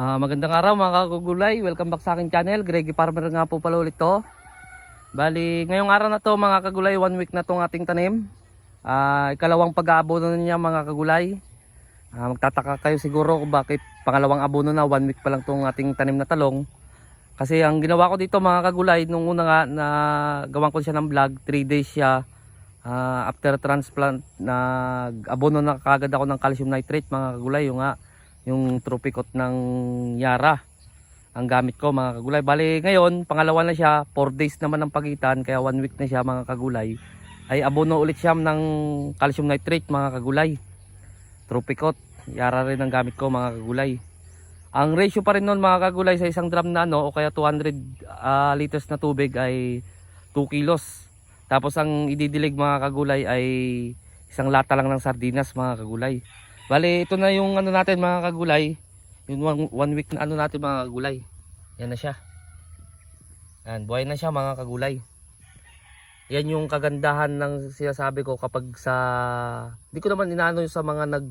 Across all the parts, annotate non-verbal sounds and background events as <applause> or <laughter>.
Ah, magandang araw mga kagugulay. Welcome back sa aking channel. Greggy Farmer nga po pala ulit to. Bali, ngayong araw na to mga kagulay, one week na tong ating tanim. Ah, ikalawang pag-aabono na niya mga kagulay. Ah, magtataka kayo siguro kung bakit pangalawang abono na, one week pa lang tong ating tanim na talong. Kasi ang ginawa ko dito mga kagulay, nung una nga na gawan ko siya ng vlog, 3 days siya Ah, after transplant nag-abono na kagad ako ng calcium nitrate mga kagulay yung nga yung tropicot ng Yara. Ang gamit ko mga kagulay. Bali ngayon pangalawa na siya 4 days naman ang pagitan kaya 1 week na siya mga kagulay. Ay abono ulit siya ng calcium nitrate mga kagulay. Tropicot Yara rin ang gamit ko mga kagulay. Ang ratio pa rin nun mga kagulay sa isang drum na ano o kaya 200 ah, liters na tubig ay 2 kilos. Tapos ang ididilig mga kagulay ay isang lata lang ng sardinas mga kagulay. Bali ito na yung ano natin mga kagulay. Yung one, one week na ano natin mga kagulay. Yan na siya. Yan, buhay na siya mga kagulay. Yan yung kagandahan ng sinasabi ko kapag sa Hindi ko naman inaano sa mga nag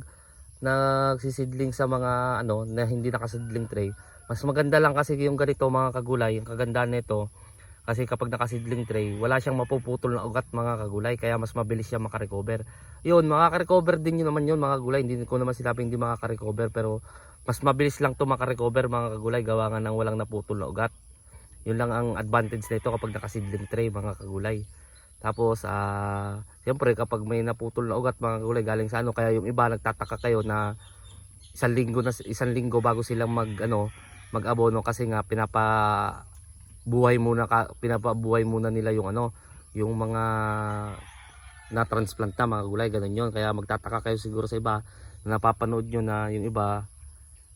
nagsisidling sa mga ano na hindi nakasidling tray. Mas maganda lang kasi yung ganito mga kagulay, yung kagandahan nito kasi kapag nakasidling tray, wala siyang mapuputol na ugat mga kagulay kaya mas mabilis siya makarecover. Yun, makaka-recover din yun naman yun mga kagulay. Hindi ko naman sinabing hindi makaka-recover pero mas mabilis lang to makarecover mga kagulay gawa nga ng walang naputol na ugat. Yun lang ang advantage nito kapag nakasidling tray mga kagulay. Tapos, ah, siyempre kapag may naputol na ugat mga kagulay galing sa ano, kaya yung iba nagtataka kayo na isang linggo na isang linggo bago silang mag ano mag-abono kasi nga pinapa buhay muna pinapabuhay muna nila yung ano, yung mga na transplant na mga gulay, ganun yun. Kaya magtataka kayo siguro sa iba na napapanood nyo na yung iba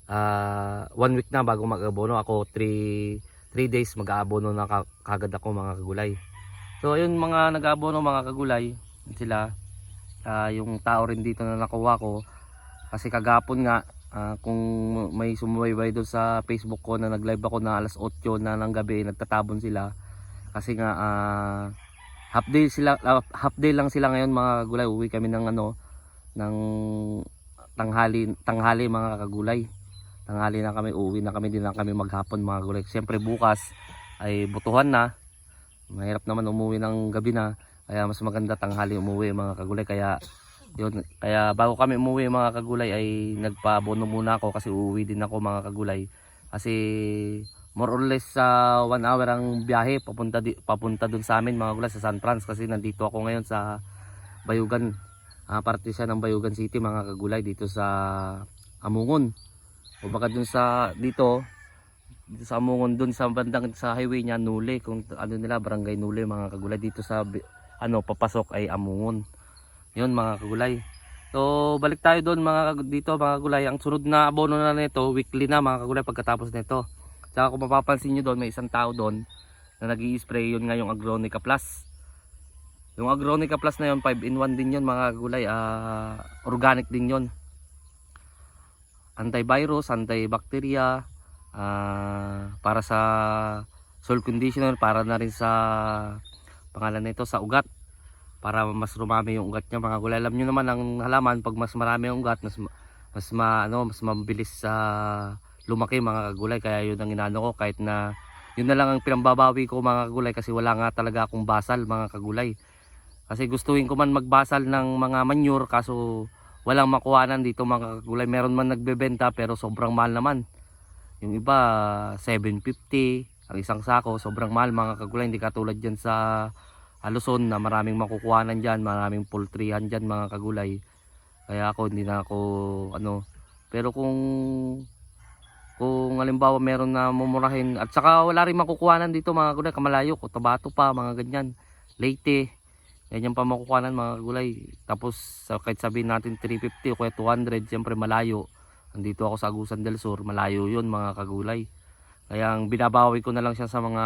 ah, one week na bago mag-abono. Ako 3 3 days mag-aabono na ka- kagad ako mga kagulay. So ayun mga nag-aabono mga kagulay, sila ah, yung tao rin dito na nakuha ko kasi kagapon nga Ah, kung may sumubaybay doon sa Facebook ko na nag-live ako na alas 8 na ng gabi, nagtatabon sila. Kasi nga ah, half day sila ah, half day lang sila ngayon mga kagulay. Uwi kami ng ano ng tanghali tanghali mga kagulay. Tanghali na kami, uwi na kami din na kami maghapon mga kagulay. Siyempre bukas ay butuhan na. Mahirap naman umuwi ng gabi na. Kaya mas maganda tanghali umuwi mga kagulay. Kaya yun, kaya bago kami umuwi mga kagulay ay nagpaabono muna ako kasi uuwi din ako mga kagulay. Kasi more or less sa 1 hour ang biyahe papunta di, papunta dun sa amin mga kagulay sa San Franz kasi nandito ako ngayon sa Bayugan. Ah, parte siya ng Bayugan City mga kagulay dito sa Amungon. O baka dun sa dito dito sa Amungon dun sa bandang sa highway niya Nule kung ano nila barangay Nule mga kagulay dito sa ano papasok ay Amungon. Yun mga kagulay. So balik tayo doon mga dito mga kagulay. Ang sunod na abono na nito, weekly na mga kagulay pagkatapos nito. Tsaka kung mapapansin nyo doon, may isang tao doon na nag spray yun nga yung Agronica Plus. Yung Agronica Plus na yun, 5 in 1 din yun mga kagulay. ah, organic din yun. Antivirus, antibacteria, ah, para sa soil conditioner, para na rin sa pangalan nito sa ugat para mas rumami yung ugat niya mga gulay. Alam niyo naman ang halaman pag mas marami yung ugat mas mas ma, ano, mas mabilis sa lumaki mga kagulay kaya yun ang inano ko kahit na yun na lang ang pinambabawi ko mga kagulay kasi wala nga talaga akong basal mga kagulay. Kasi gustuhin ko man magbasal ng mga manure kaso walang makuhanan dito mga kagulay. Meron man nagbebenta pero sobrang mahal naman. Yung iba 750 ang isang sako sobrang mahal mga kagulay hindi katulad dyan sa Luzon na maraming makukuhanan dyan, maraming poultryhan dyan mga kagulay. Kaya ako hindi na ako ano. Pero kung kung halimbawa meron na mumurahin at saka wala rin makukuhanan dito mga kagulay, kamalayo, Cotabato pa, mga ganyan. Leyte. Ganyan pa makukuhanan mga kagulay. Tapos kahit sabihin natin 350 o kaya 200, siyempre malayo. Andito ako sa Agusan del Sur, malayo yun mga kagulay. Kaya ang binabawi ko na lang siya sa mga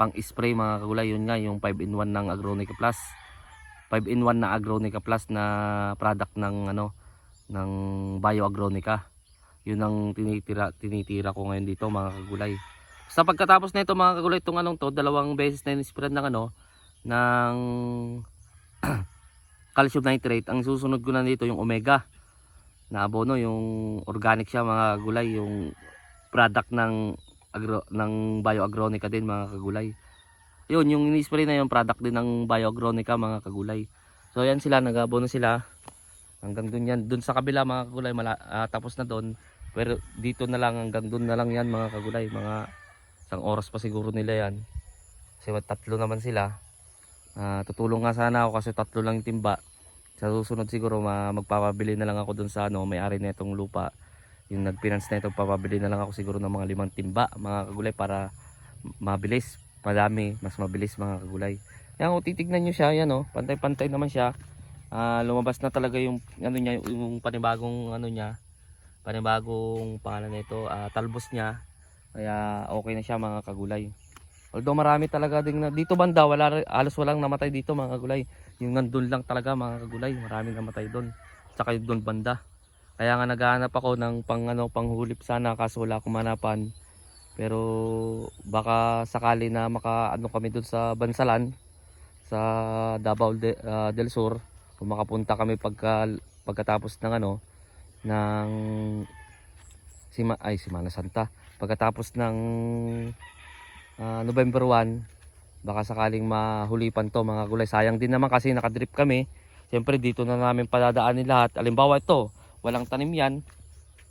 pang spray mga kagulay yun nga yung 5 in 1 ng Agronica Plus. 5 in 1 na Agronica Plus na product ng ano ng Bio Agronica yun ang tinitira tinitira ko ngayon dito mga kagulay sa pagkatapos nito mga kagulay itong anong to dalawang beses na in-sprayan ng ano ng <clears throat> calcium nitrate. Ang susunod ko na dito yung omega. Na abono yung organic siya mga kagulay yung product ng agro ng bioagronica din mga kagulay. Yun, yung ini-spray na yung product din ng bioagronica mga kagulay. So yan sila, nag-abono sila. Hanggang dun yan, dun sa kabila mga kagulay, mala, ah, tapos na dun. Pero dito na lang, hanggang dun na lang yan mga kagulay. Mga isang oras pa siguro nila yan. Kasi tatlo naman sila. Ah, tutulong nga sana ako kasi tatlo lang timba. Sa susunod siguro ma magpapabili na lang ako dun sa ano, may-ari na itong lupa. Yung nag-finance na ito, papabili na lang ako siguro ng mga limang timba, mga kagulay para mabilis, madami, mas mabilis mga kagulay. Yan kung titignan nyo siya, yan oh, pantay-pantay naman siya. Ah, lumabas na talaga yung ano niya, yung panibagong ano niya, panibagong pangalan nito, ah, talbos niya. Kaya okay na siya mga kagulay. Although marami talaga ding na, dito banda wala halos walang namatay dito mga kagulay. Yung nandun lang talaga mga kagulay, maraming namatay doon. Tsaka yung doon banda. Kaya nga naghahanap ako ng pang ano panghulip sana kaso wala akong manapan. Pero baka sakali na maka ano kami doon sa Bansalan sa Davao de, ah, del Sur kung makapunta kami pagka pagkatapos ng ano ng Sima, ay Simana Santa. Pagkatapos ng ah, November 1 baka sakaling mahulipan to mga gulay. Sayang din naman kasi nakadrip kami. Siyempre dito na namin padadaanin lahat. Alimbawa ito walang tanim yan.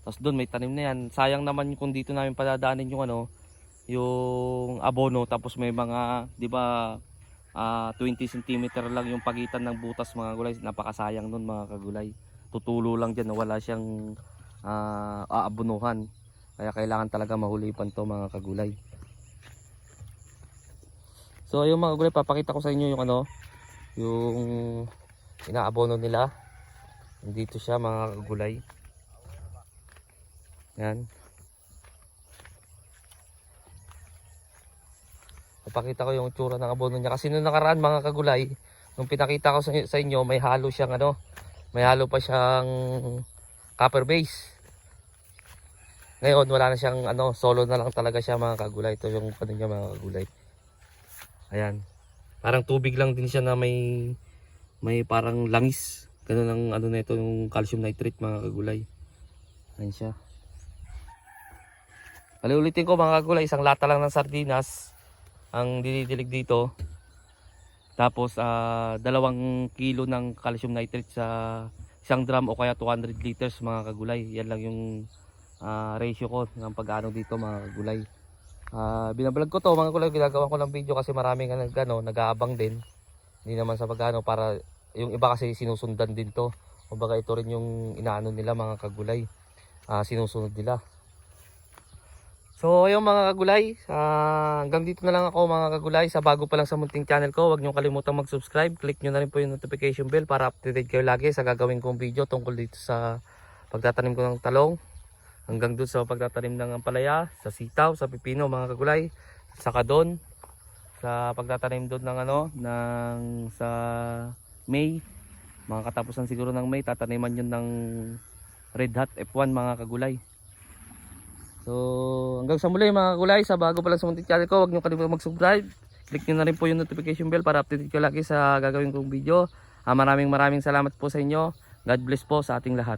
Tapos doon may tanim na yan. Sayang naman kung dito namin padadaanin yung ano yung abono. Tapos may mga di ba ah, 20 cm lang yung pagitan ng butas mga gulay. Napakasayang nun mga kagulay. Tutulo lang dyan wala siyang ah, aabonuhan kaya kailangan talaga mahulipan to mga kagulay. So yung mga gulay papakita ko sa inyo yung ano yung inaabono nila dito siya mga kagulay yan Papakita ko yung tsura ng abono niya. Kasi nung nakaraan mga kagulay, nung pinakita ko sa inyo, may halo siyang ano, may halo pa siyang copper base. Ngayon, wala na siyang ano, solo na lang talaga siya mga kagulay. Ito yung ano niya mga kagulay. Ayan. Parang tubig lang din siya na may may parang langis. Ganun ang ano na ito, yung calcium nitrate mga kagulay. Ayan siya. Paliulitin ko mga kagulay, isang lata lang ng sardinas ang dinidilig dito. Tapos ah, dalawang kilo ng calcium nitrate sa isang drum o kaya 200 liters mga kagulay. Yan lang yung ah, ratio ko ng pag-ano dito mga kagulay. Ah, binablog ko to mga kagulay, ginagawa ko ng video kasi maraming ano, nag-aabang din. Hindi naman sa pag-ano para yung iba kasi sinusundan din to. Kumbaga ito rin yung inaano nila mga kagulay. Ah, sinusunod nila. So ayun mga kagulay, ah, hanggang dito na lang ako mga kagulay. Sa bago pa lang sa munting channel ko, huwag niyong kalimutang mag-subscribe. Click niyo na rin po yung notification bell para updated kayo lagi sa gagawin kong video tungkol dito sa pagtatanim ko ng talong. Hanggang doon sa pagtatanim ng ampalaya, sa sitaw, sa pipino mga kagulay. Saka doon, sa pagtatanim doon ng ano, ng sa May. Mga katapusan siguro ng May, tataniman yun ng Red Hot F1 mga kagulay. So, hanggang sa muli mga kulay, sa bago pa lang sa munting channel ko, huwag niyo kalimutan mag-subscribe. Click niyo na rin po yung notification bell para updated ko lagi sa gagawin kong video. Ah, maraming maraming salamat po sa inyo. God bless po sa ating lahat.